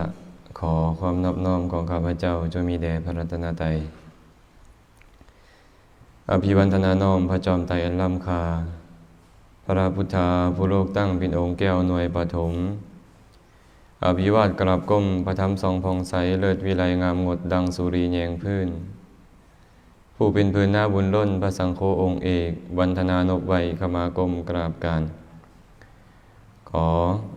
ะ ขอความนอบน้อมของข้าพเจ้าจงมีแด่พระรัตนตรัยอภิวันธนาน้อมพระจอมไตรอันล้ำคา พระพุทธาผู้โลกตั้งเป็นองค์แก้วหน่วยปฐมอภิวาทกราบก้มพระธรรมสองพองใสเลิศวิไลงามงดดังสุรีแยงพื้น ผู้เป็นพื้นหน้าบุญล้นพระสังโฆองค์เอก วันธนานบไวยขมากรมกราบการ อ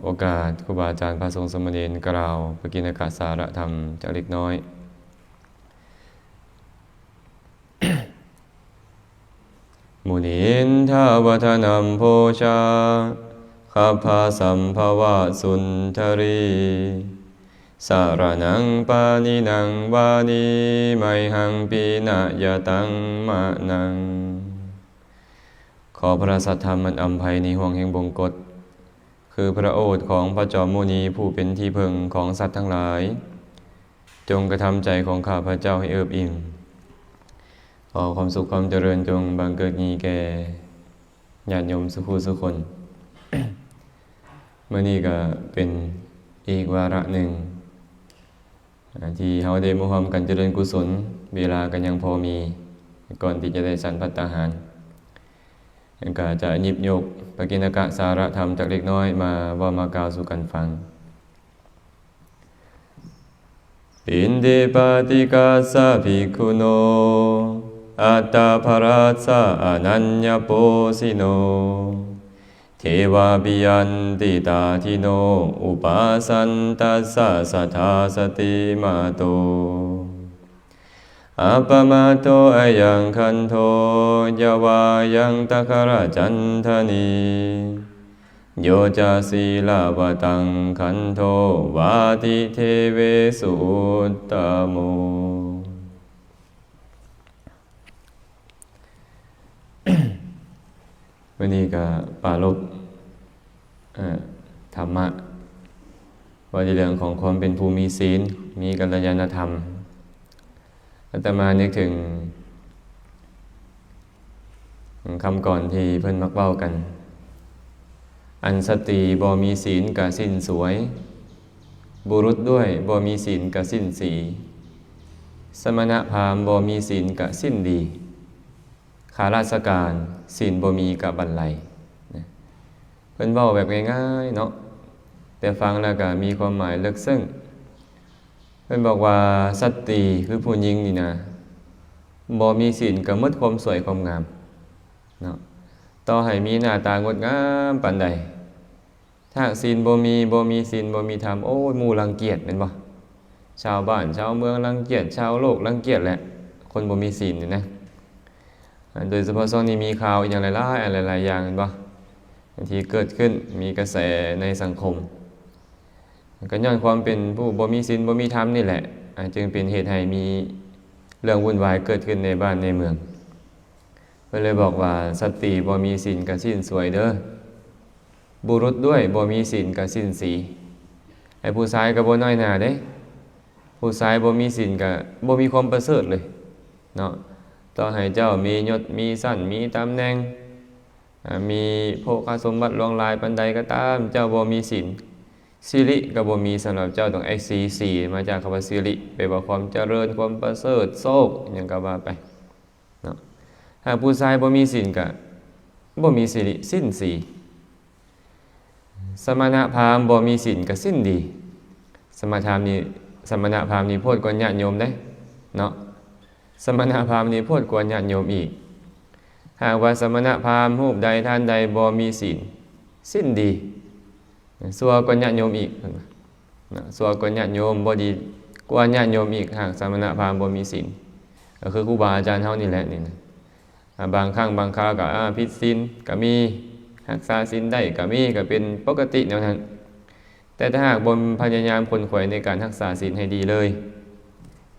โอกาสครูบาอาจารย์พระทรงสมณเณรกล่าวปกิณกาสารธรรมจากเล็กน้อย มุนินทาวทนัมโพชาขับพาสัมภวะสุนทรี สารนังปานินังวานีไมหังปีนะยะตังมะนัง ขอพระสัทธรรมมันอำไพในห่วงแห่งบงกฎ คือพระโอษฐ์ของพระจอมมุนีผู้เป็นที่พึงของสัตว์ทั้งหลาย จงกระทำใจของข้าพระเจ้าให้เอิบอิ่มขอความสุขความเจริญจงบังเกิดมีแก่ญาติโยมสุขุสุขคนเมื่อนี้ก็เป็นอีกวาระหนึ่ง ที่เฮาได้มุฮอมกันเจริญกุศล เวลากันยังพอมี ก่อนที่จะได้สันพัตตาหาร ก็จะหยิบยกปกิณกะสาระธรรมจากเล็กน้อยมาว่ามากาวสู่กันฟัง ปินเดปาติกาสะภิกขุโน อัตตาภราสะอนัญญโปสิโน เทวาปิยันติตาทิโน อุปาสันตัสสะสัทธาสติมาโต อัปมาโตอยังคันโทยาวายังตะคาราจันทนีโยจาสีลาบตังคันโทวาติเทเวสุตตโม วันนี้ก็ปาลบธรรมะว่าในเรื่องของความเป็นภูมิศีล มีกัลยาณธรรม อาตมานึกถึงคำก่อนที่เพิ่อนมักเว้ากัน อันสติบ่มีศีลกะสิ้นสวย บุรุษด้วยบ่มีศีลกะสิ้นสี สมณะพามบ่มีศีลกะสิ้นดีข้าราชการศีลบ่มีกะบันไลเพิ่อนเว้าแบบง่ายๆเนาะแต่ฟังแล้วก็มีความหมายลึกซึ้ง เพิ่นบอกว่าสตรีคือผู้หญิงนี่นะบ่มีศีลก็หมดความสวยความงามเนาะต่อให้มีหน้าตางดงามปานใดถ้าศีลบ่มีบ่มีศีลบ่มีธรรมโอ้ยหมู่รังเกียจแม่นบ่ชาวบ้านชาวเมืองรังเกียจชาวโลกรังเกียจแหละ คนบ่มีศีลนี่นะโดยเฉพาะช่วงนี้มีข่าวอย่างหลายๆอะไรหลายอย่างเห็นบ่บางทีเกิดขึ้นมีกระแสในสังคม ก็ย้อนความเป็นผู้บ่มีศีลบ่มีธรรมนี่แหละจึงเป็นเหตุให้มีเรื่องวุ่นวายเกิดขึ้นในบ้านในเมืองเพิ่เลยบอกว่าสตรีบ่มีศีลก็สิ้นสวยเด้อบุรุษด้วยบ่มีศีลก็สิ้นสีไอ้ผู้ชายก็บ่น้อยหน้าเด้ผู้ชายบ่มีศีลก็บ่มีความประเสริฐเลยเนาะต่อให้เจ้ามียศมีสั้นมีตำแหน่งมีโภคสมบัติลวงลายปานใดก็ตาม เจ้าบ่มีศีล สิริก็บ่มีสำหรับเจ้าต้อง XC4 มาจากคำว่าสิริแปลว่าความเจริญความประเสริฐโชคหยังก็ว่าไปเนาะถ้าผู้ชายบ่มีศีลก็บ่มีสิริสิ้นสีสมณพราหมณ์บ่มีศีลก็สิ้นดี สมณพราหมณ์นี่สมณพราหมณ์นี่โพดกว่าญาติโยมได้เนาะสมณพราหมณ์นี่โพดกว่าญาติโยมอีก หากว่าสมณพราหมณ์รูปใดท่านใดบ่มีศีลสิ้นดี สัวกว่าญาติโยมอีกนะสัวกว่าญาติโยมบ่ดีกว่าญาติโยมอีกหากสมณพราหมณ์บ่มีศีลก็คือครูบาอาจารย์เฮานี่แหละนี่นะบางครั้งบางคราวก็อ่าผิดศีลก็มีรักษาศีลได้ก็มีก็เป็นปกติแนวนั้น แต่ถ้าหากบ่พยายามคนขวยในการรักษาศีลให้ดีเลย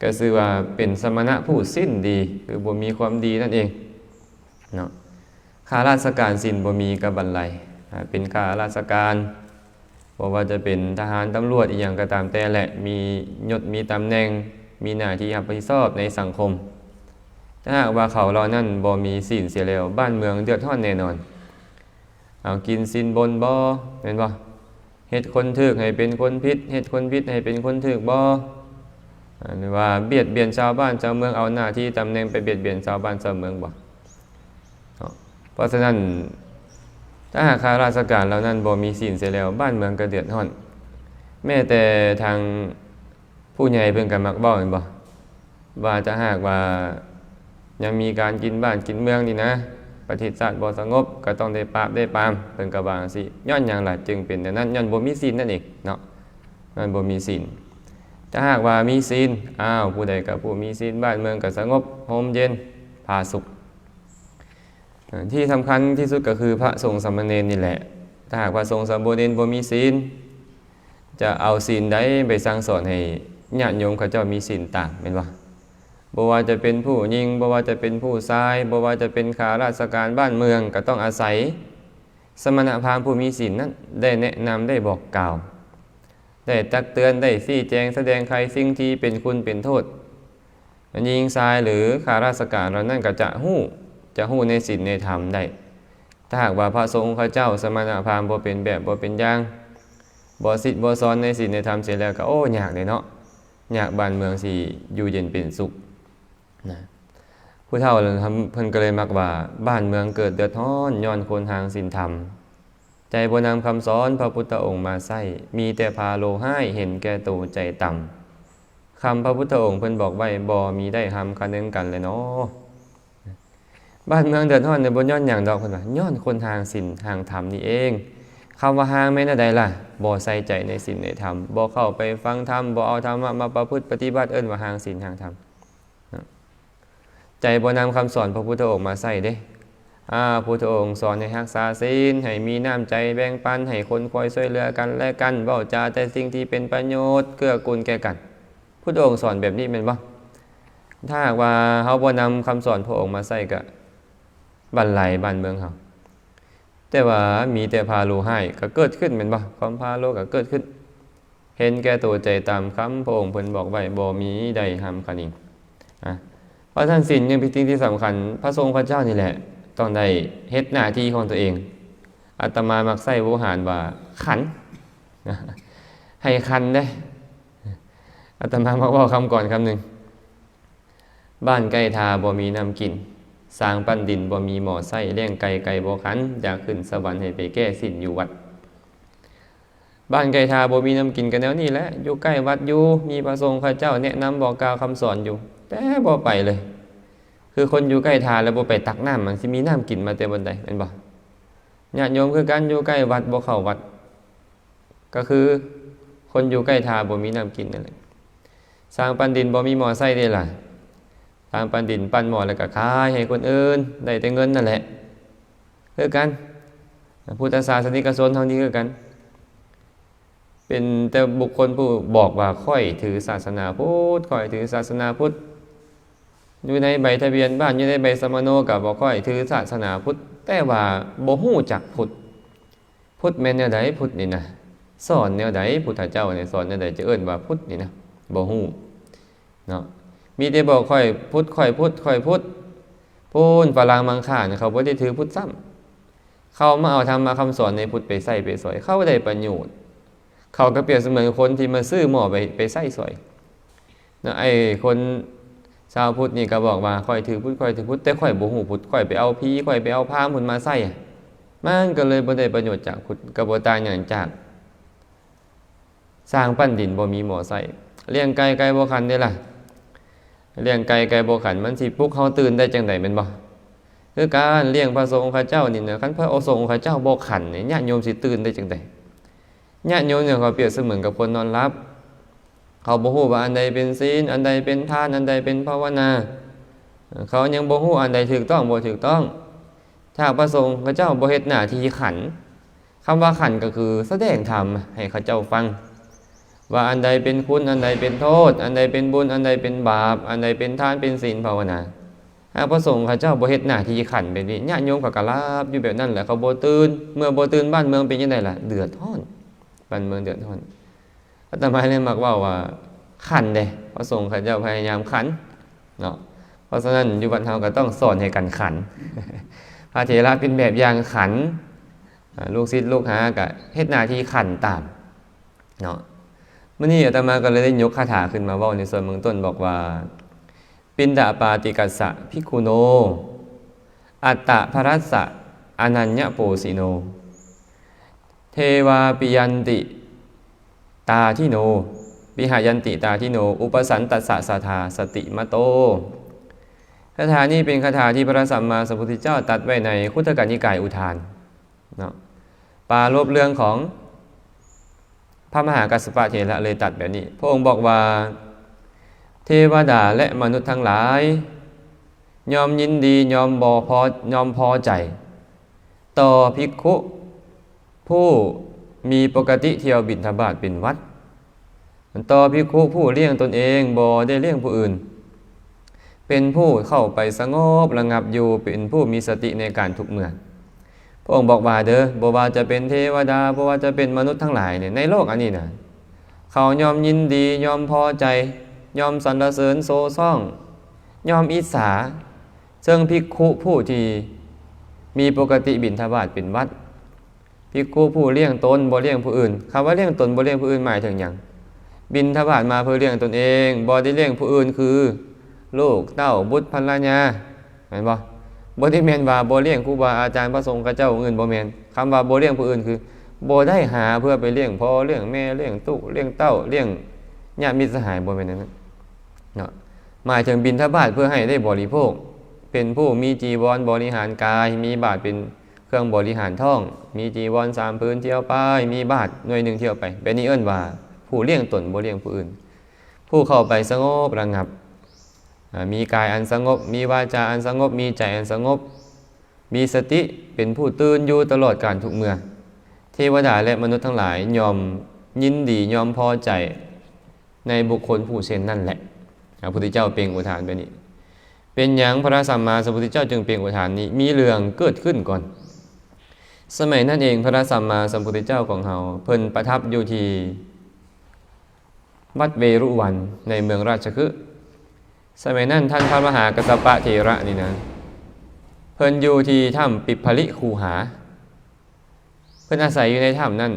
ก็คือว่าเป็นสมณะผู้สิ้นดีคือบ่มีความดีนั่นเองเนาะข้าราชการศีลบ่มีก็บันไลอ่าเป็นข้าราชการ บ่ว่าจะเป็นทหารตำรวจอีกอย่างก็ตามแต่แหละมียศมีตำแหน่ง มีหน้าที่รับผิดชอบในสังคม ถ้าหากว่าเขาเรานั่นบ่มีศีลเสียแล้วบ้านเมืองเดือดร้อนแน่นอน เอากินสินบนบ่แม่นบ่เฮ็ดคนถึกให้เป็นคนพิษเฮ็ดคนพิษให้เป็นคนถึกบ่หรือว่าเบียดเบียนชาวบ้านชาวเมืองเอาหน้าที่ตำแหน่งไปเบียดเบียนชาวบ้านชาวเมืองบ่เพราะฉะนั้น ถ้าหากข้าราชการเหล่านั้นบ่มีศีลเสียแล้วบ้านเมืองก็เดือดร้อน แม้แต่ทางผู้ใหญ่เพิ่นก็มักเว้าแม่นบ่ว่าจะหากว่ายังมีการกินบ้านกินเมืองนี่นะ ประเทศชาติบ่สงบก็ต้องได้ปราบได้ปรามเพิ่นก็ว่าจังซี่ย้อนหยังล่ะจึงเป็นแต่นั้นย้อนบ่มีศีลนั่นเองเนาะมันบ่มีศีลถ้าหากว่ามีศีลอ้าวผู้ใดก็ผู้มีศีลบ้านเมืองก็สงบร่มเย็นผาสุข ที่สำคัญที่สุดก็คือพระสงฆ์สามเณรนี่แหละ ถ้าหากว่าสงฆ์สามเณรบ่มีศีลจะเอาศีลใดไปสั่งสอนให้ญาติโยมเขาเจ้ามีศีลต่างเป็นว่าบ่ว่าจะเป็นผู้ยิงบ่ว่าจะเป็นผู้ชายบ่ว่าจะเป็นข้าราชการบ้านเมืองก็ต้องอาศัย สมณพราหมณ์ผู้มีศีลนั้นได้แนะนำได้บอกกล่าว ได้ตักเตือนได้ชี้แจงแสดงใครสิ่งที่เป็นคุณเป็นโทษยิงชายหรือข้าราชการเรานั่นก็จะหู้ จะหู้ในศีลในธรรมได้ ถ้าหากว่าพระสงฆ์พระเจ้าสมณพราหมณ์บ่เป็นแบบบ่เป็นอย่างบ่สิทธิ์บ่สอนในศีลในธรรมเสียแล้วก็โอ้ยากเลยเนาะอยากบ้านเมืองสิอยู่เย็นเป็นสุขนะผู้เฒ่าเพิ่นก็เลยมักว่าบ้านเมืองเกิดเดือดร้อนย้อนคนทางศีลธรรมใจบ่นำคำสอนพระพุทธองค์มาใส่มีแต่พาโลให้เห็นแก่ตัวใจต่ำคำพระพุทธองค์เพิ่นบอกไว้บ่มีได้ทำคันนึงกันเลยเนาะ บ้านเมืองเดือดร้อนในบนย้อนอย่างดอกคนว่าย้อนคนทางศีลทางธรรมนี่เองคำว่าหางแม่นใดล่ะบ่ใส่ใจในศีลในธรรมบ่เข้าไปฟังธรรมบ่เอาธรรมมาประพฤติปฏิบัติเอิ้นว่าหางศีลทางธรรมใจบ่นำคำสอนพระพุทธองค์มาใส่เด้อ่าพระพุทธองค์สอนให้รักษาศีลให้มีน้ำใจแบ่งปันให้คนคอยช่วยเหลือกันและกันเว้าจาแต่สิ่งที่เป็นประโยชน์เกื้อกูลแก่กันพุทธองค์สอนแบบนี้แม่นบ่ถ้าหากว่าเฮาบ่นำคำสอนพระองค์มาใส่ก็ บันไหลบ้านเมืองเขาแต่ว่ามีแต่พาโลให้ก็เกิดขึ้นเป็นบ่ความพาโลก็เกิดขึ้น เห็นแก่ตัวใจตามคำพระองค์เพิ่นบอกไว้บ่มีใดหำคันิงอะเพราะท่านศีลยังเป็นสิ่งที่สำคัญ พระทรงพระเจ้านี่แหละต้องได้เฮ็ดหน้าที่ของตัวเองอาตมามักใส่โวหารว่าขันให้คันได้อาตมามักว่าคำก่อนคำหนึ่งบ้านใกล้ทาบ่มีน้ำกิน สร้างปั้นดินบ่มีหมอไส้เลี้ยงไก่ไก่บ่ขันอยากขึ้นสวรรค์ให้ไปแก้สิ้นอยู่วัด บ้านไก่ทาบ่มีน้ำกินกันแล้วนี่แหละอยู่ใกล้วัดอยู่มีพระสงฆ์พระเจ้าแนะนำบอกกล่าวคำสอนอยู่ แต่บ่ไปเลย คือคนอยู่ใกล้ทาแล้วบ่ไปตักน้ำมันสิมีน้ำกินมาแต่บนใดเป็นบ่ญาติโยมคือกันอยู่ใกล้วัดบ่เข้าวัด ก็คือคนอยู่ใกล้ทาบ่มีน้ำกินนั่นแหละสร้างปั้นดินบ่มีหมอไส้ได้ล่ะ ทางปันดินปันหมอแล้วก็ขายให้คนอื่นได้แต่เงินนั่นแหละคือกันพุทธศาสนิกชนทางนี้คือกัน เป็นแต่บุคคลผู้บอกว่าค่อยถือศาสนาพุทธค่อยถือศาสนาพุทธอยู่ในใบทะเบียนบ้านอยู่ในใบสมโนกับบอกค่อยถือศาสนาพุทธแต่ว่าบ่ฮู้จักพุทธพุทธแม่นแนวใดพุทธนี่นะสอนแนวใดพุทธเจ้าเนี่ยสอนแนวใดจะเอิ้นว่าพุทธนี่นะบ่ฮู้เนาะ มีแต่บอกค่อยพุทธค่อยพุทธค่อยพุทธพูนฝรั่งมังค่าเนี่ยเขาบ่ได้ถือพุทธซ้ำเขามาเอาธรรมาคำสอนในพุทธไปใส่ไปสอยเขาได้ประโยชน์เขาก็เปรียบเสมือนคนที่มาซื้อหม้อไปไปใส่สอยนะไอ้คนชาวพุทธนี่ก็บอกว่าค่อยถือพุทธค่อยถือพุทธแต่ค่อยบ่ฮู้พุทธค่อยไปเอาพีค่อยไปเอาพามพุ่นมาใส่มันก็เลยบ่ได้ประโยชน์จากพุทธกระบวนกาอย่างจาก สร้างปั้นดินบ่มีหม้อใส่เลี้ยงไก่ไก่บ่คันได้ล่ะ เลี้ยงไก่ไก่บขันมันสิปลุกเขาตื่นได้จังไดเป็นบ่คือการเลี้ยงพระสงฆ์พระเจ้านี่นะคันพระโอสงฆ์พระเจ้าบขันเนี่ยญาติโยมสิตื่นได้จังไดญาติโยมเนี่ยเขาเปรียบเสมือนกับคนนอนรับ เขาบ่ฮู้ว่าอันใดเป็นศีลอันใดเป็นทานอันใดเป็นภาวนา เขายังบ่ฮู้อันใดถูกต้องบ่ถูกต้อง ถ้าพระสงฆ์พระเจ้าบ่เฮ็ดหน้าที่ขันคำว่าขันก็คือแสดงธรรมให้เขาเจ้าฟัง ว่าอันใดเป็นคุณอันใดเป็นโทษ อันใดเป็นบุญอันใดเป็นบาป อันใดเป็นทานเป็นศีลภาวนาถ้าพระสงฆ์ข้าเจ้าบ่เฮ็ดหน้าที่ขันแบบนี้ญาติโยมก็กะลาบอยู่แบบนั้นแหละเขาบ่ตื่นเมื่อบ่ตื่นบ้านเมืองเป็นยังไงล่ะ เดือดร้อนบ้านเมืองเดือดร้อนอาตมาเลยมักว่าว่าขันเด้พระสงฆ์ข้าเจ้าพยายามขันเนาะเพราะฉะนั้นอยู่บ้านเฮาก็ต้องสอนให้กันขันพระเถระเป็นแบบอย่างขันลูกศิษย์ลูกหาก็เฮ็ดหน้าที่ขันตามเนาะ มื่อนี้อาตมาก็เลยได้ยกคาถาขึ้นมาว่าในส่วนเมืองต้นบอกว่า ปินดาปาติกัสสะพิคุโน อัตตะพรัสสะอนัญญโปสิโน เทวาปิยันติ ตาทิโนปิหายันติตาทิโน อุปสันตัสสะสาธาสติมโตคาถานี้เป็นคาถาที่พระสัมมาสัมพุทธเจ้าตัดไว้ในคุตกนิกายอุทานเนาะปาลบเรื่องของ พระมหากัสสปะเถระเลยตัดแบบนี้ พระองค์บอกว่า เทวดาและมนุษย์ทั้งหลาย ยอมยินดียอมบอพอยอมพอใจ ต่อภิกขุผู้มีปกติเที่ยวบิณฑบาตเป็นวัดต่อภิกขุผู้เลี้ยงตนเองบอได้เลี้ยงผู้อื่น เป็นผู้เข้าไปสงบระงับอยู่เป็นผู้มีสติในการทุกเมื่อ ระองค์บอกว่าเด้อบว่าจะเป็นเทวดาบว่าจะเป็นมนุษย์ทั้งหลายเนี่ยในโลกอันนี้นะเขายอมยินดียอมพอใจ ยอมสรรเสริญโซซ่อง ยอมอิสาซึ่งภิกขุผู้ที่มีปกติบิณฑบาตเป็นวัดภิกขุผู้เลี้ยงตนบ่เลี้ยงผู้อื่นคำว่าเลี้ยงตนบ่เลี้ยงผู้อื่นหมายถึงอย่างบิณฑบาตมาเพื่อเลี้ยงตนเองบ่ได้เลี้ยงผู้อื่นคือ ลูกเต้าบุตรภรรยาเห็นบ่ บ่ได้แม่นว่าบ่เลี้ยงครูบาอาจารย์พระสงฆ์กับเจ้าอื่นบ่แม่นคำว่าบ่เลี้ยงผู้อื่นคือบ่ได้หาเพื่อไปเลี้ยงพ่อเลี้ยงแม่เลี้ยงตู้เลี้ยงเต้าเลี้ยงญาติมิตรสหายบ่แม่นนั้นเนาะหมายถึงบิณฑบาตเพื่อให้ได้บริโภค เป็นผู้มีจีวรบริหารกาย มีบาทเป็นเครื่องบริหารท้อง มีจีวรสามพื้นเที่ยวไปมีบาทหน่วยหนึ่งเที่ยวไปเป็นนี้เอิ้นว่าผู้เลี้ยงตนบ่เลี้ยงผู้อื่น ผู้เข้าไปสงบระงับ มีกายอันสงบ มีวาจาอันสงบ มีใจอันสงบ มีสติเป็นผู้ตื่นอยู่ตลอดการทุกเมื่อ เทวดาและมนุษย์ทั้งหลายยอมยินดียอมพอใจในบุคคลผู้เช่นนั่นแหละพระพุทธเจ้าเปล่งอุทานไปนี้เป็นอย่างพระสัมมาสัมพุทธเจ้าจึงเปล่งอุทานนี้มีเรื่องเกิดขึ้นก่อน สมัยนั้นเองพระสัมมาสัมพุทธเจ้าของเราเพิ่นประทับอยู่ที่วัดเวรุวันในเมืองราชคฤห์ สมัยนั้นท่านพระมหากัสปะเถระนี่นะ เพิ่นอยู่ที่ถ้ำปิพลิคูหา เพิ่นอาศัยอยู่ในถ้ำนั้น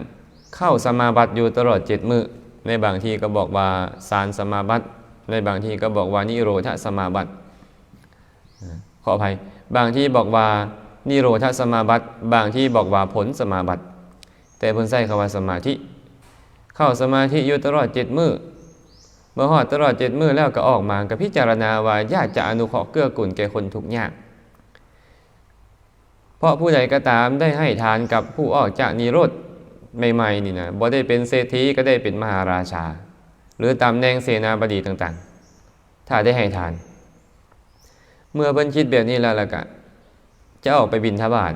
เข้าสมาบัติอยู่ตลอดเจ็ดมือในบางที่ก็บอกว่าสารสมาบัติ ในบางที่ก็บอกว่านิโรธสมาบัติ ขออภัย บางที่บอกว่านิโรธสมาบัติ บางที่บอกว่าผลสมาบัติ แต่เพิ่นใช้คำว่าสมาธิ เข้าสมาธิอยู่ตลอดเจ็ดมือ เมื่อหอดตลอดเจ็ดมือแล้วก็ออกมากับพิจารณาว่าญาติจะอนุเคราะห์เกื้อกูลแก่คนทุกข์ยาก เพราะผู้ใดก็ตามได้ให้ทานกับผู้ออกจากนิโรธใหม่ๆนี่นะบ่ได้เป็นเศรษฐีก็ได้เป็นมหาราชา หรือตำแหน่งเสนาบดีต่างๆ ถ้าได้ให้ทาน เมื่อเพิ่นคิดแบบนี้แล้วล่ะก็จะออกไปบินทบาท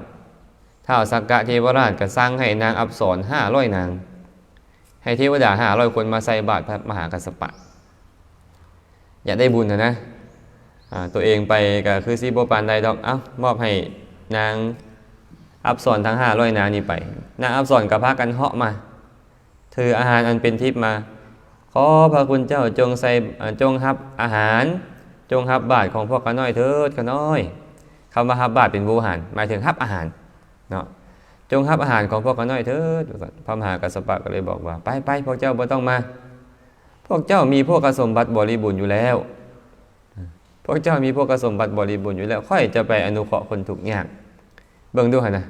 ท้าวสักกะเทวราชก็สร้างให้นางอับสรห้าร้อยนาง ให้เทวดาห้าร้อยคนมาใส่บาตรพระมหากัสสปะ อยากได้บุญนะนะตัวเองไปก็คือซีโบปานไดดอกเอ้ามอบให้นางอับสอนทั้งห้าร้อยนานี้ไปนางอับสอนกับพากันเหาะมาถืออาหารอันเป็นทิพย์มา ขอพระคุณเจ้าจงใส่จงฮับอาหาร จงฮับบาตรของพวกขน้อยเถิดขน้อยคำว่าฮับบาตรเป็นบูหารหมายถึงฮับอาหารเนาะจงฮับอาหารของพวกขน้อยเถิดพระมหากัสสปะก็เลยบอกว่า ไปไปพวกเจ้าบ่ต้องมา พวกเจ้ามีพวกกสมบัติบริบูรณ์อยู่แล้ว พวกเจ้ามีพวกกสมบัติบริบูรณ์อยู่แล้ว ค่อยจะไปอนุเคราะห์คนทุกข์ยาก เบิ่งดูหนะ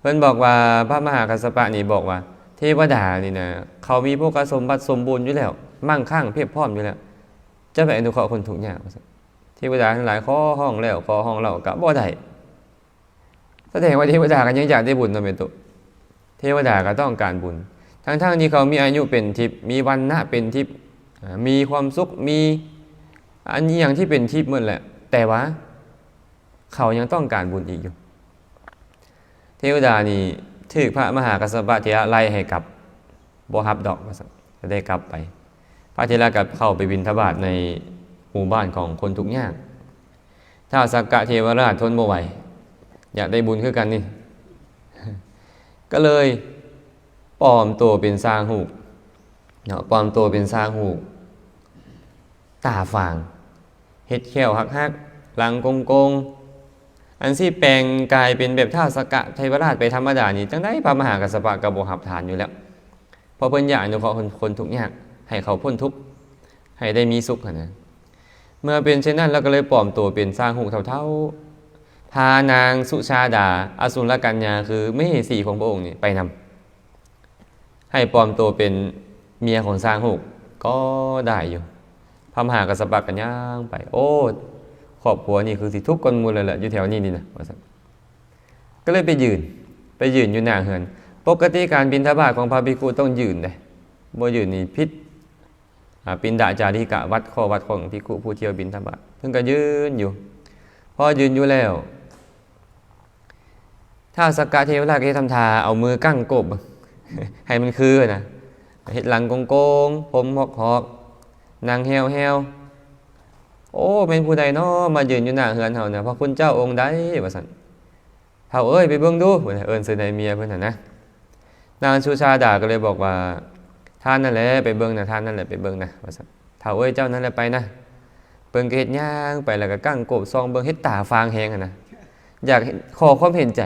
เพิ่นบอกว่าพระมหากัสสปะนี่บอกว่า เทวดานี่นะเขามีพวกกสมบัติสมบูรณ์อยู่แล้ว มั่งคั่งเพียบพร้อมอยู่แล้ว จะไปอนุเคราะห์คนทุกข์ยากเทวดาทั้งหลายขอห้องแล้วขอห้องเรากับบ่ได้แสดงว่าเทวดากันยังอยากได้บุญนะเป็นตุเทวดาก็ต้องการบุญ ทั้งๆที่เขามีอายุเป็นทิพย์มีวันณะเป็นทิพย์มีความสุขมีอันนี้อย่างที่เป็นทิพย์หมดแหละ แต่ว่า เขายังต้องการบุญอีกอยู่ เทวดานี่ถือพระมหากัสสปะเทระไล่ให้กลับบ่ฮับดอกจะได้กลับไป พระเทระกับเข้าไปบินทบาทในหมู่บ้านของคนทุกยากถ้าสักกะเทวราชทนบ่ไหวอยากได้บุญคือกันนี่ ก็เลย ปลอมตัวเป็นสร้างหูกเนาะปลอมตัวเป็นสร้างหูกตาฝางเฮ็ดแข้วหักหักหลังกงกงอันที่แปลงกายเป็นแบบท่าสกะเทวราชไปธรรมดานี่จังได้พระมหากัสสปะกระโบหับฐานอยู่แล้วพราะเพิ่นอยากอนุเคราะห์คนคนทุกข์ยากให้เขาพ้นทุกข์ให้ได้มีสุขนะเมื่อเป็นเช่นนั้นเราก็เลยปลอมตัวเป็นสร้างหูกเท่าๆพานางสุชาดาอสุรกัญญาคือไม่เหสีของพระองค์นี่ไปนำ ให้ปลอมตัวเป็นเมียของสร้างหูกก็ได้อยู่พระมหากษัตริย์กันย่างไป โอ้ครอบครัวนี่คือสิทุกข์กันมูลเลยแหละอยู่แถวนี้นี่นะก็เลยไปยืน ไปยืนอยู่หน้าเฮือน ปกติการบินทบาทของพระภิกษุต้องยืนเลยบ่ยืนนี่พิษปินดาจาริกะวัดข้อวัดของภิกษุผู้เที่ยวบินทบาทเพิ่งก็ยืนอยู่ พอยืนอยู่แล้ว ถ้าสกกะเทวราชก็จะทำทาเอามือกั้งกบ ให้มันคือนะเห็ดหลังโกงโกงผมหอกหอกนางเฮวเฮวโอ้เป็นผู้ใดเนาะมายืนอยู่หน้าเฮือนเฮาเนี่ยพระคุณเจ้าองค์ใดว่าซั่นเท่าเอ้ยไปเบิ่งดูเพิ่นเอิ้นซื้อในเมียเพิ่นน่ะนะนางชูชาดาก็เลยบอกว่าท่านนั่นแหละไปเบิ่งนะท่านนั่นแหละไปเบิ่งนะว่าซั่นเท่าเอ้ยเจ้านั่นแหละไปนะเบิ่งเฮ็ดย่างไปแล้วก็กั้งโกบซองเบิ่งเฮ็ดตาฟางแฮงอะนะอยากขอความเห็นใจ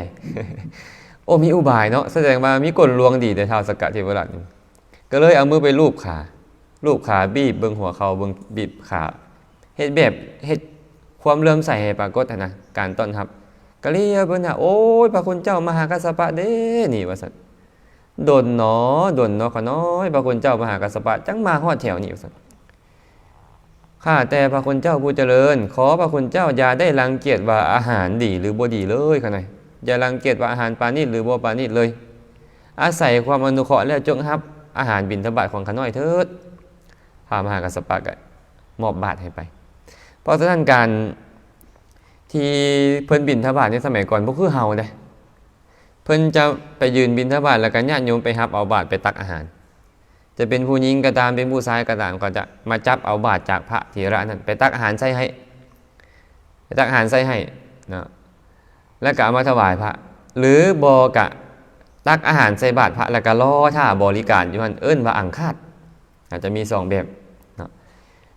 อ้มีอุบายเนาะแสดงว่ามีกลลวงดีแต่ท้าวสกกะเทวราชก็เลยเอามือไปลูบขาลูบขาบีบเบิงหัวเขาเบิงบีบขาเฮ็ดแบบเฮ็ดความเลื่มใสให้ปรากฏนะการต้อนรับกะเลียเพิ่นน่ะโอ้ยพระคุณเจ้ามหากัสสปะเด้นี่ว่าซั่นดนหนอดนหนอขน้อยพระคุณเจ้ามหากัสสปะจังมาฮอดแถวนี้ว่าซั่นข้าแต่พระคุณเจ้าผู้เจริญ ขอพระคุณเจ้าอย่าได้รังเกียจว่าอาหารดีหรือบ่ดีเลยค่ะหน่อย อย่ารังเกียจว่าอาหารปานิชหรือบ่ปานิชเลย อาศัยความอนุเคราะห์และจงรับอาหารบิณฑบาตของขะน้อยเถิดพระมหากัสสปะก็มอบบาตรให้ไป เพราะฉะนั้นการที่เพิ่นบินทบาทในสมัยก่อนพวกคือเฮาเด้เพิ่นจะไปยืนบินทบาทแล้วก็ญาติโยมไปรับเอาบาตรไปตักอาหาร จะเป็นผู้หญิงก็ตามเป็นผู้ชายก็ตามก็จะมาจับเอาบาตรจากพระเถระนั้นไปตักอาหารใส่ให้ไปตักอาหารใส่ให้นะ แล้วก็มาถวายพระ หรือบอกะตักอาหารใส่บาตรพระแล้วก็รอท่าบริการอยู่มันเอิ้นว่าอังคาดอาจจะมีสองแบบ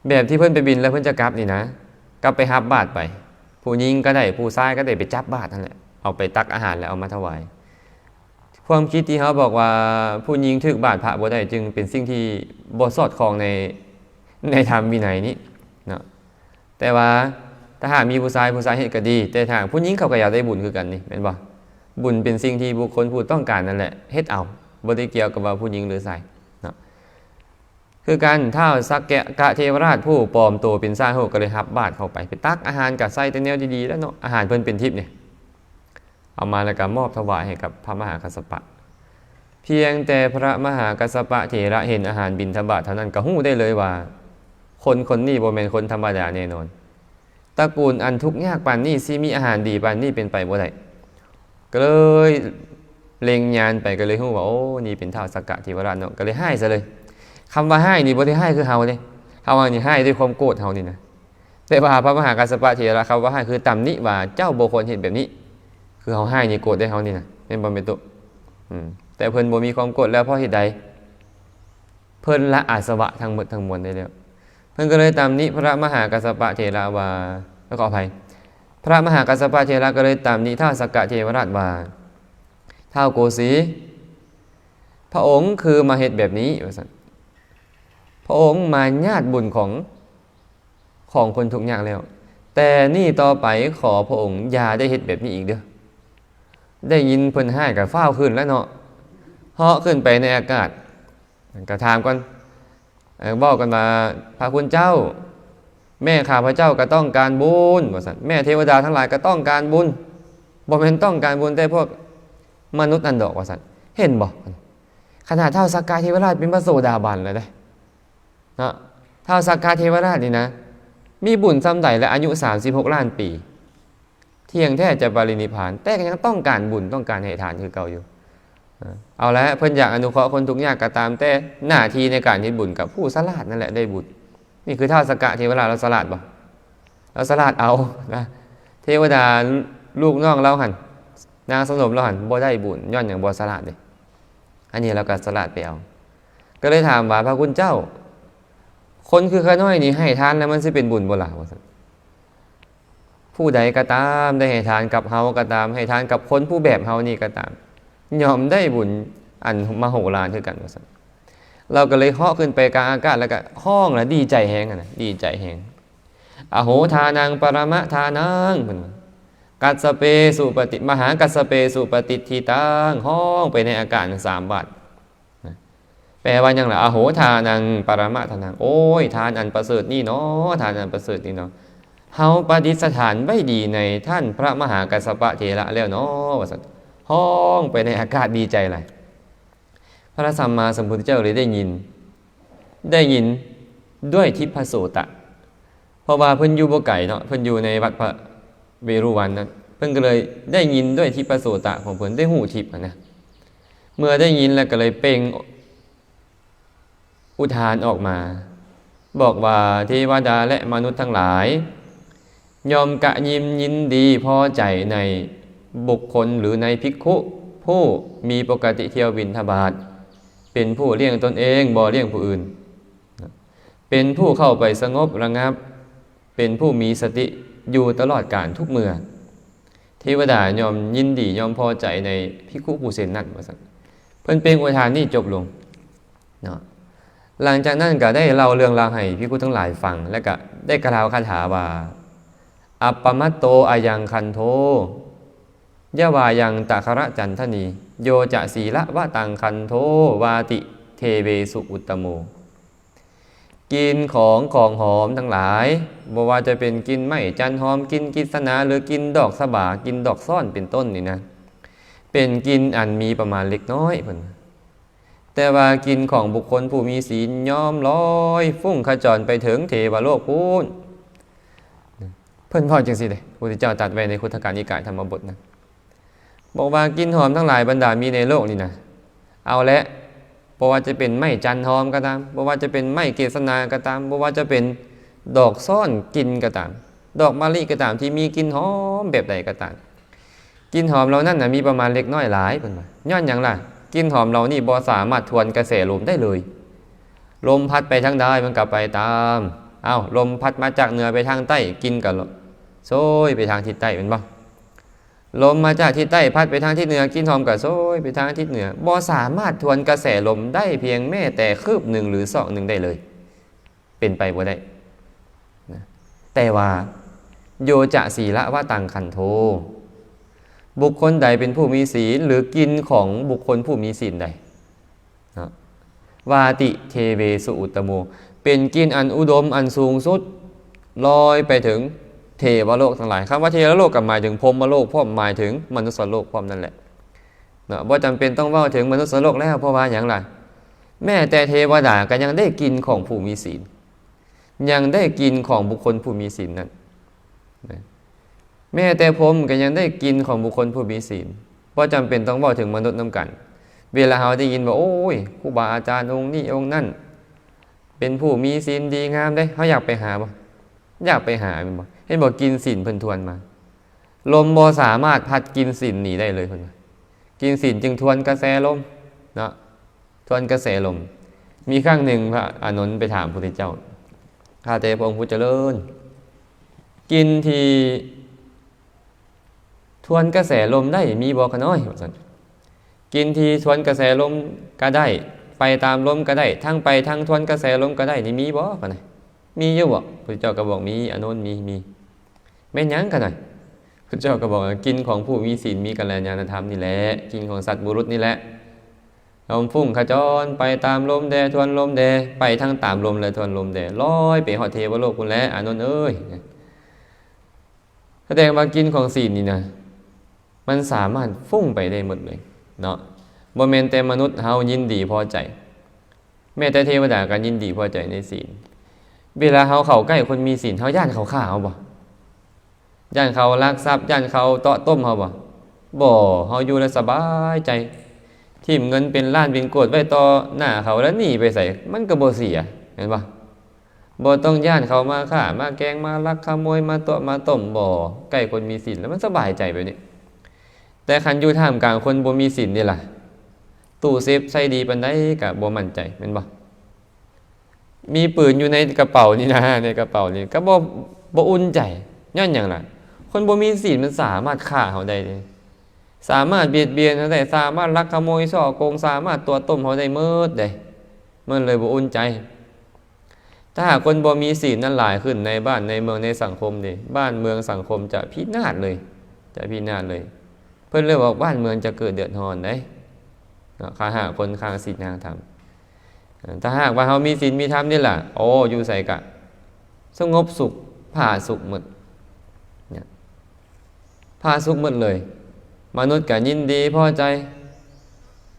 แบบที่เพิ่นไปบินแล้วเพิ่นจะกลับนี่นะกลับไปรับบาตรไป ผู้หญิงก็ได้ผู้ชายก็ได้ไปจับบาตรนั่นแหละเอาไปตักอาหารแล้วเอามาถวาย ความคิดที่เขาบอกว่าผู้หญิงถึกบาตรพระบ่ได้จึงเป็นสิ่งที่บ่สอดคล้องในในธรรมวินัยนี้เนาะแต่ว่า ถ้าหากมีผู้ชายผู้ชายเฮ็ดก็ดี แต่ถ้าหากผู้หญิงเขาก็อยากได้บุญคือกันนี่เป็นบ่บุญเป็นสิ่งที่บุคคลผู้ต้องการนั่นแหละเฮ็ดเอาบ่ได้เกี่ยวกับว่าผู้หญิงหรือชายเนาะคือการท้าวสักแกะกะเทวราชผู้ปลอมตัวเป็นสร้างโหก็เลยรับบาตรเข้าไปไปตักอาหารกับใส่แต่แนวดีๆแล้วเนาะอาหารเพิ่นเป็นทิพย์เนี่ยเอามาแล้วก็มอบถวายให้กับพระมหากัสสปะ เพียงแต่พระมหากัสสปะเถระเห็นอาหารบิณฑบาตเท่านั้นก็หู้ได้เลยว่า คนคนนี้บ่แม่นคนธรรมดาแน่นอน ตระกูลอันทุกข์ยากปานนี้สิมีอาหารดีปานนี้เป็นไปบ่ได้ก็เลยเล็งยานไปก็เลยหู้ว่าโอ้นี่เป็นท้าวสักกะเทวราชเนาะก็เลยให้ซะเลยคำว่าให้นี่บ่ได้ให้คือเฮาเด้เฮาว่านี่ให้ด้วยความโกรธเฮานี่นะแต่ว่าพระมหากัสสปะเถระเขาว่าให้คือตำหนิว่าเจ้าบ่ควรเห็นแบบนี้ คือเขาให้นี่โกรธได้เขานี่นะเป็นบอมเมตุอืมแต่เพิ่นบ่มีความโกรธแล้วเพราะเหตุใดเพิ่นละอาสวะทั้งหมดทั้งมวลได้แล้ว เพิ่นก็เลยตามนี้พระมหากัสสปะเทระวาแล้วก็อภัย พระมหากัสสปะเทระก็เลยตามนี้ท้าสกกะเทวราชว่าท้าโกสีพระองค์คือมาเหตุแบบนี้พระองค์มาญาติบุญของของคนทุกอย่างแล้ว แต่นี่ต่อไปขอพระองค์อย่าได้เฮ็ดแบบนี้อีกเด้อได้ยินเพิ่นให้กับฟ้าขึ้นแล้วเนาะเหาะขึ้นไปในอากาศกระถามก่อน บอกกันมาพระคุณเจ้า แม่ข้าพระเจ้าก็ต้องการบุญว่าซั่นแม่เทวดาทั้งหลายก็ต้องการบุญบ่แม่นต้องการบุญแต่พวกมนุษย์อันดอกว่าซั่นเห็นบ่ขนาดเท่าสักกาเทวราชเป็นพระโสดาบันเลยเด้เนะเท่าสักกาเทวราชนี่นะ มีบุญซ้ำใดและอายุ 36 ล้านปี เที่ยงแท้จะปรินิพพาน แต่ก็ยังต้องการบุญต้องการให้ทานคือเก่าอยู่ เอาละเพิ่นอยากอนุเคราะห์คนทุกข์ยากก็ตาม แต่หน้าที่ในการเฮ็ดบุญกับผู้สลาดนั่นแหละได้บุญนี่คือท้าสกกะเทวราเราสลาดบ่เราสลาดเอานะเทวดาลูกน้องเราหันนางสนมเราหันบ่ได้บุญย้อนอย่างบ่สลาดเด้อันนี้เราก็สลาดไปเอา ก็เลยถามว่าพระคุณเจ้า คนคือข้าน้อยนี่ให้ทานแล้วมันสิเป็นบุญบ่ล่ะว่าผู้ใดก็ตามได้ให้ทานกับเฮาก็ตาม ให้ทานกับคนผู้แบบเฮานี่ก็ตาม ยอมได้บุญอันมโหฬารคือกันว่าซั่นเราก็เลยเหาะขึ้นไปกลางอากาศแล้วก็ห้องแล้วดีใจแฮงนะดีใจแฮงอโหทานังปรมะทานังเพิ่นกัสเปสุปฏิมหากัสเปสุปฏิทิตังห้องไปในอากาศสามบาทแปลว่าอย่างไรอโหทานังปรมะทานังโอ้ยทานอันประเสริฐนี่เนาะทานอันประเสริฐนี่เนาะเฮาปฏิสถานไว้ดีในท่านพระมหากัสสปะเถระแล้วเนาะว่าซั่น ห้องไปในอากาศดีใจหลยพระสัมมาสัมพุทธเจ้าเลยได้ยิน ได้ยินด้วยทิพโสตะ เพราะว่าเพิ่นอยู่บ่ไก่เนาะเพิ่นอยู่ในวัดพระเวรุวันนั้นเพิ่นก็เลยได้ยินด้วยทิพโสตะของเพิ่นได้หูทิพนะเมื่อได้ยินแล้วก็เลยเป่งอุทานออกมา บอกว่าเทวดาและมนุษย์ทั้งหลาย ยอมกะยิมยินดีพอใจใน บุคคลหรือในภิกขุผู้มีปกติเที่ยวบินทบาทเป็นผู้เลี้ยงตนเองบ่เลี้ยงผู้อื่น เป็นผู้เข้าไปสงบระงับ เป็นผู้มีสติอยู่ตลอดการทุกเมื่อเทวดายอมยินดียอมพอใจในพิคุผู้เซนนัตมาสักเพิ่นเป็นอุทานนี่จบลงเนาะหลังจากนั้นก็ได้เล่าเรื่องราวให้พิคุทั้งหลายฟัง และก็ได้กล่าวคาถาว่าอัปปมัตโตอายังคันโท ยะวายังตะคระจันทนี โยจะสีละวะตังคันโทวาติเทเวสุอุตโม กินของของหอมทั้งหลายบ่ว่าจะเป็นกินไม้จันหอมกินกิษณาหรือกินดอกสบากินดอกซ่อนเป็นต้นนี่นะ เป็นกินอันมีประมาณเล็กน้อยเพิ่นแต่ว่ากินของบุคคลผู้มีศีลย่อมลอยฟุ้งขจรไปถึงเทวโลกพูนเพิ่นพ่อจังสิเด้พระพุทธเจ้าตรัดไว้ในคุถการนิกายธรรมบทนะ บอกว่ากินหอมทั้งหลายบรรดามีในโลกนี่นะเอาละเพราะว่าจะเป็นไม้จันหอมก็ตามเพราะว่าจะเป็นไม้เกษนาก็ตามเพราะว่าจะเป็นดอกซ่อนกินก็ตาม ดอกมะลิก็ตามที่มีกินหอมแบบใดก็ตามกินหอมเรานั่นนะมีประมาณเล็กน้อยหลายเพิ่นว่าย้อนหยังล่ะ กินหอมเรานี่บ่สามารถทวนกระแสลมได้เลย ลมพัดไปทางใดมันก็ไปตามเอ้าลมพัดมาจากเหนือไปทางใต้กินกับโซยไปทางทิศใต้เป็นบ่ ลมมาจากทิศใต้พัดไปทางทิศเหนือกินหอมกับโซยไปทางทิศเหนือบ่สามารถทวนกระแสลมได้เพียงแม้แต่คืบหนึ่งหรือศอกหนึ่งได้เลย เป็นไปบ่ได้นะแต่ว่า โยจะศีละว่าตังคันโท บุคคลใดเป็นผู้มีศีลหรือกินของบุคคลผู้มีศีลใดนะวาติเทเวสุอุตโม เป็นกินอันอุดมอันสูงสุดลอยไปถึง เทวโลกทั้งหลายคำว่าเทวโลกกับหมายถึงพรมโลกพร้อมหมายถึงมนุษย์โลกพร้อมนั่นแหละเนาะว่าจำเป็นต้องว่าถึงมนุษย์โลกแล้วเพราะว่าอย่างไรแม้แต่เทวดาก็ยังได้กินของผู้มีศีล ยังได้กินของบุคคลผู้มีศีลนั้นแม้แต่ผมก็ยังได้กินของบุคคลผู้มีศีลเพราะจำเป็นต้องว่าถึงมนุษย์น้ากัน เวลาเราได้ยินว่าโอ้ยครูบาอาจารย์องค์นี้องค์นั่นเป็นผู้มีศีลดีงามได้เขาอยากไปหาบ่อยากไปหาเป็นบ่ เห็นบอกกินศีลเพิ่นทวนมา ลมบ่สามารถพัดกินศีลหนีได้เลยเพิ่นว่ากินศีลจึงทวนกระแสลมเนาะทวนกระแสลม มีครั้งหนึ่งพระอานนท์ไปถามพระพุทธเจ้าข้าแต่พระองค์ผู้เจริญ กินทีทวนกระแสลมได้มีบอกน้อยว่าซั่นกินทีทวนกระแสลมก็ได้ ไปตามลมก็ได้ ทั้งไปทั้งทวนกระแสลมก็ได้นี่มีบ่กันไหน มีอยู่บ่พระเจ้าก็บอกมีอานนท์มีมีแม่นยังกันหน่อยพระเจ้าก็บอกกินของผู้มีศีลมีกัลยาณธรรมนี่แหละกินของสัตว์บุรุษนี่แหละลมฟุ้งขจรไปตามลมแดทวนลมแดไปทั้งตามลมเลยทวนลมแดลอยไปหอดเทวโลกคุณแล้วอานนท์เอ้ยแสดงว่ากินของศีลนี่นะมันสามารถฟุ้งไปได้หมดเลยเนาะบ่แม่นแต่มนุษย์เฮายินดีพอใจ แม้แต่เทวดาก็ยินดีพอใจในศีล เวลาเฮาเข้าใกล้คนมีศีลเฮาย่านเขาฆ่าเฮาบ่ย่านเขาลักทรัพย์ย่านเขาเตาะต้มเฮาบ่บ่เฮาอยู่แล้วสบายใจทิมเงินเป็นล้านเป็นโกดไว้ต่อหน้าเขาแล้วหนีไปใส่มันก็บ่เสียเห็นปะบ่ต้องย่านเขามาฆ่ามาแกงมาลักขโมยมาตัวมาต้มบ่ใกล้คนมีศีลแล้วมันสบายใจแบบนี้ แต่คันอยู่ท่ามกลางคนบ่มีศีลนี่ล่ะตู้เซฟใส่ดีปานใดก็บ่มั่นใจแม่นบ่ มีปืนอยู่ในกระเป๋านี่นะในกระเป๋านี่ก็บ่บ่อุ่นใจย้อนหยังละคนบ่มีศีลมันสามารถฆ่าเขาได้เลยสามารถเบียดเบียนเขาได้สามารถลักขโมยช่อโกงสามารถตัวต้มเขาได้เมิดได้มันเลยบ่อุ่นใจ ถ้าหากคนบ่มีศีลนั้นหลายขึ้นในบ้านในเมืองในสังคมนี่บ้านเมืองสังคมจะพินาศเลย จะพินาศเลย เพื่อนเลยบอกบ้านเมืองจะเกิดเดือดร้อนได้ข้าหาคนข้างศีลนางธรรม ถ้าหากว่าเขามีศีลมีธรรมนี่แหละโอ้อยู่ใส่กะ สงบสุขผ่าสุขหมดเนี่ยผ่าสุขหมดเลย มนุษย์ก็ยินดีพอใจ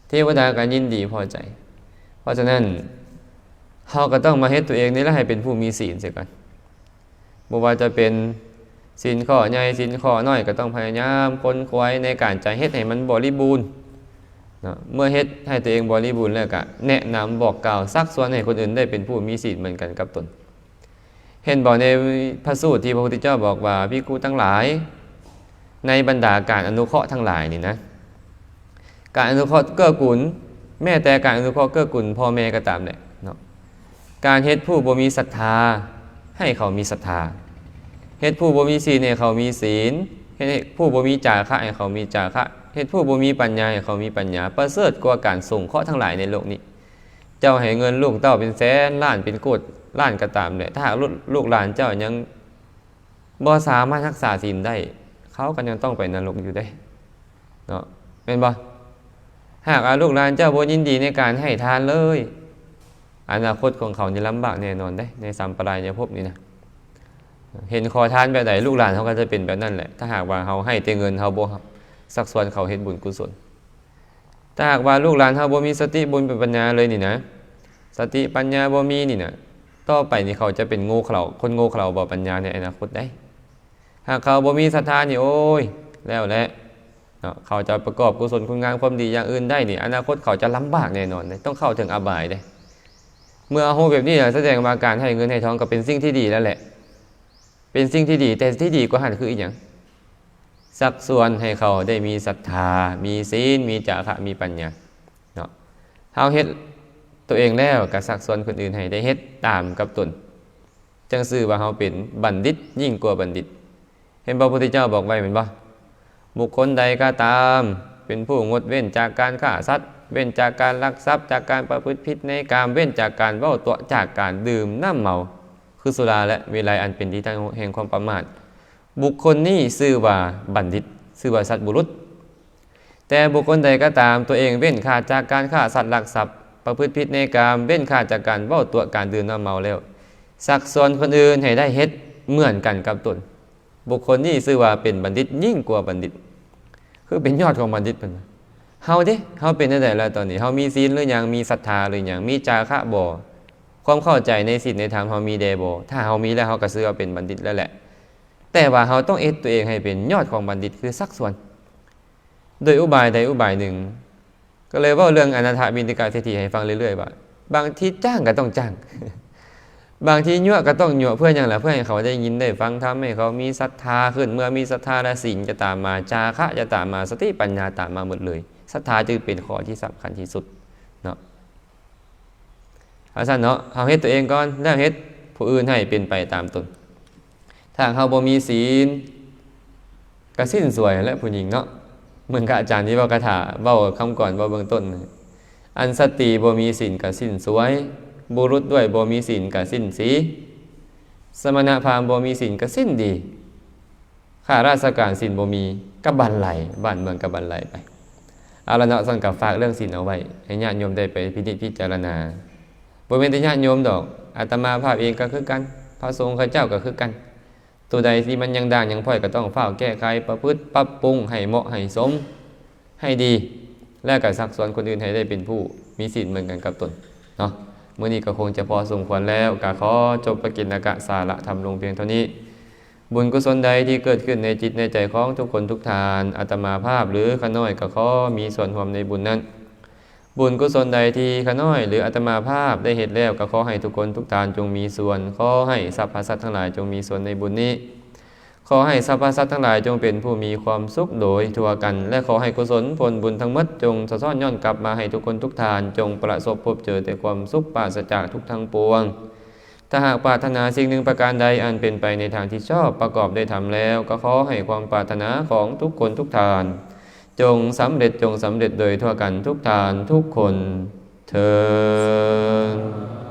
เทวดาก็ยินดีพอใจ เพราะฉะนั้นเราก็ต้องมาเฮ็ดตัวเองนี่แหละให้เป็นผู้มีศีลเสียก่อนบ่ว่าจะเป็นศีลข้อใหญ่ศีลข้อน้อยก็ต้องพยายามค้นคว้ยในการใจเฮ็ดให้มันบริบูรณ์ นะเมื่อเฮ็ดให้ตัวเองบริบูรณ์แล้วก็แนะนำบอกกล่าวซักส่วนให้คนอื่นได้เป็นผู้มีศีลเหมือนกันกับตน เห็นบอกในพระสูตรที่พระพุทธเจ้าบอกว่าพิกูทั้งหลาย ในบรรดาการอนุเคราะห์ทั้งหลายนี่นะ การอนุเคราะห์เกื้อกูลแม้แต่การอนุเคราะห์เกื้อกูลพ่อแม่ก็ตามเนี่ยเนาะการเฮ็ดผู้บ่มีศรัทธาให้เขามีศรัทธาเฮ็ดผู้บ่มีศีลให้เขามีศีลเฮ็ดผู้บ่มีจาคะให้เขามีจาคะ เฮ็ดผู้บ่มีปัญญาเขามีปัญญาประเสริฐกว่าการส่งเคราะห์ทั้งหลายในโลกนี้ เจ้าให้เงินลูกเต้าเป็นแสนล้านเป็นโกดล้านก็ตามเนี่ยถ้าหากลูกหลานเจ้ายังบ่สามารถรักษาศีลได้ เขาก็ยังต้องไปนรกอยู่ได้เนาะเป็นบ่หากอาลูกหลานเจ้าบ่ยินดีในการให้ทานเลย อนาคตของเขาจะลำบากแน่นอนได้ในสัมปรายภพนี้นะเห็นขอทานแบบไหนลูกหลานเขาก็จะเป็นแบบนั้นแหละ ถ้าหากว่าเขาให้แต่เงินเขาบ่ สักส่วนเขาเฮ็ดบุญกุศล ถ้าหากว่าลูกหลานเขาบ่มีสติบุญเป็นปัญญาเลยนี่นะ สติปัญญาบ่มีนี่นะต่อไปนี่เขาจะเป็นโง่เขลาคนโง่เขลาบ่ปัญญาในอนาคตได้ หากเขาบ่มีศรัทธานี่โอ้ย แล้วแหละเขาจะประกอบกุศลคุณงามความดีอย่างอื่นได้นี่อนาคตเขาจะลำบากแน่นอนเลยต้องเข้าถึงอบายได้เมื่อโหแบบนี้แสดงมาการให้เงินให้ทองก็เป็นสิ่งที่ดีแล้วแหละ เป็นสิ่งที่ดีแต่ที่ดีกว่าหันคืออีกอย่าง สักส่วนให้เขาได้มีศรัทธา มีศีล มีจาระมีปัญญาเนาะเฮาเฮ็ดตัวเองแล้วก็สักส่วนคนอื่นให้ได้เฮ็ดตามกับตน จังซื่อว่าเฮาเป็นบัณฑิต ยิ่งกว่าบัณฑิต เห็นพระพุทธเจ้าบอกไว้เหมือนบ่บุคคลใดก็ตาม เป็นผู้งดเว้นจากการฆ่าสัตว์ เว้นจากการลักทรัพย์จากการประพฤติผิดในกามเว้นจากการเว้าตัวจากการดื่มน้ำเมา คือสุราและเวลัยอันเป็นที่ตั้งแห่งความประมาท บุคคลนี้ชื่อว่าบัณฑิตชื่อว่าสัตบุรุษ แต่บุคคลใดก็ตามตัวเองเว้นขาดจากการฆ่าสัตว์ลักทรัพย์ ประพฤติผิดในกามเว้นขาดจากการเว้าตัวการดื่มน้ำเมาแล้ว สักส่วนคนอื่นให้ได้เฮ็ดเหมือนกันกับตน บุคคลนี้ชื่อว่าเป็นบัณฑิตยิ่งกว่าบัณฑิต คือเป็นยอดของบัณฑิตเป็นเฮาเด้เฮาเป็นได้แล้วตอนนี้เฮามีศีลหรือยังมีศรัทธาหรือยังมีจาคะบ่ความเข้าใจในศีลในธรรมเฮามีเดบ่ถ้าเฮามีแล้วเฮาก็ชื่อว่าเป็นบัณฑิตแล้วแหละ แต่ว่าเฮาต้องเอ็ดตัวเองให้เป็นยอดของบัณฑิตคือสักส่วน โดยอุบายใดอุบายหนึ่ง ก็เลยว่าเรื่องอนาถบินติกาเศรษฐีให้ฟังเรื่อยๆว่าบางทีจ้างก็ต้องจ้าง บางทียั่วก็ต้องยั่วเพื่ออย่างไรเพื่อให้เขาได้ยินได้ฟังทำให้เขามีศรัทธาขึ้น เมื่อมีศรัทธาและสิ่งจะตามมาจาคะจะตามมาสติปัญญาตามมาหมดเลยศรัทธาจึงเป็นข้อที่สำคัญที่สุดเนาะอาสันเนาะเอาเฮ็ดตัวเองก่อนแล้วเฮ็ดผู้อื่นให้เป็นไปตามตน ถ้าเขาบ่มีศีลก็สิ้นสวยและผู้หญิงเนาะเหมือนกับอาจารย์ที่ว่ากระถาเว้าคำก่อนเว้าเบื้องต้น อันสติบ่มีศีลก็สิ้นสวย บุรุษด้วยบ่มีศีลก็สิ้นสี สมณพราหมณ์บ่มีศีลก็สิ้นดีข้าราชการศีลบ่มีก็บันไหลบ้านเมืองก็บันไหลไปเอาละเนาะสังกับฝากเรื่องศีลเอาไว้ ให้ญาติโยมได้ไปพิจิตพิจารณาบ่แม่นแต่ญาติโยมดอกอาตมาภาพเองก็คือกัน พระสงฆ์ข้าเจ้าก็คือกัน ตัวใดที่มันยังด่างยังพ่อยก็ต้องเฝ้าแก้ไขประพฤติปรับปรุงให้เหมาะให้สมให้ดี และก็สักส่วนคนอื่นให้ได้เป็นผู้มีศีลเหมือนกันกับตนเนาะเมื่อนี้ก็คงจะพอสมควรแล้วกาขอจบประกิณกะสาระทำลงเพียงเท่านี้ บุญกุศลใดที่เกิดขึ้นในจิตในใจของทุกคนทุกทานอาตมาภาพหรือขน้อยก็ขอมีส่วนร่วมในบุญนั้น บุญกุศลใดที่ขน้อย หรืออาตมาภาพได้เหตุแล้วก็ขอให้ทุกคนทุกทานจงมีส่วน ขอให้สรรพสัตว์ทั้งหลายจงมีส่วนในบุญนี้ ขอให้สรรพสัตว์ทั้งหลายจงเป็นผู้มีความสุขโดยทั่วกัน และขอให้กุศลผลบุญทั้งหมดจงสะท้อนย้อนกลับมาให้ทุกคนทุกทานจงประสบพบเจอแต่ความสุขปราศจากทุกทางปวง ถ้าหากปรารถนาสิ่งหนึ่งประการใดอันเป็นไปในทางที่ชอบประกอบได้ทำแล้ว ก็ขอให้ความปรารถนาของทุกคนทุกทาน จงสำเร็จจงสำเร็จโดยทั่วกันทุกทานทุกคนเธอ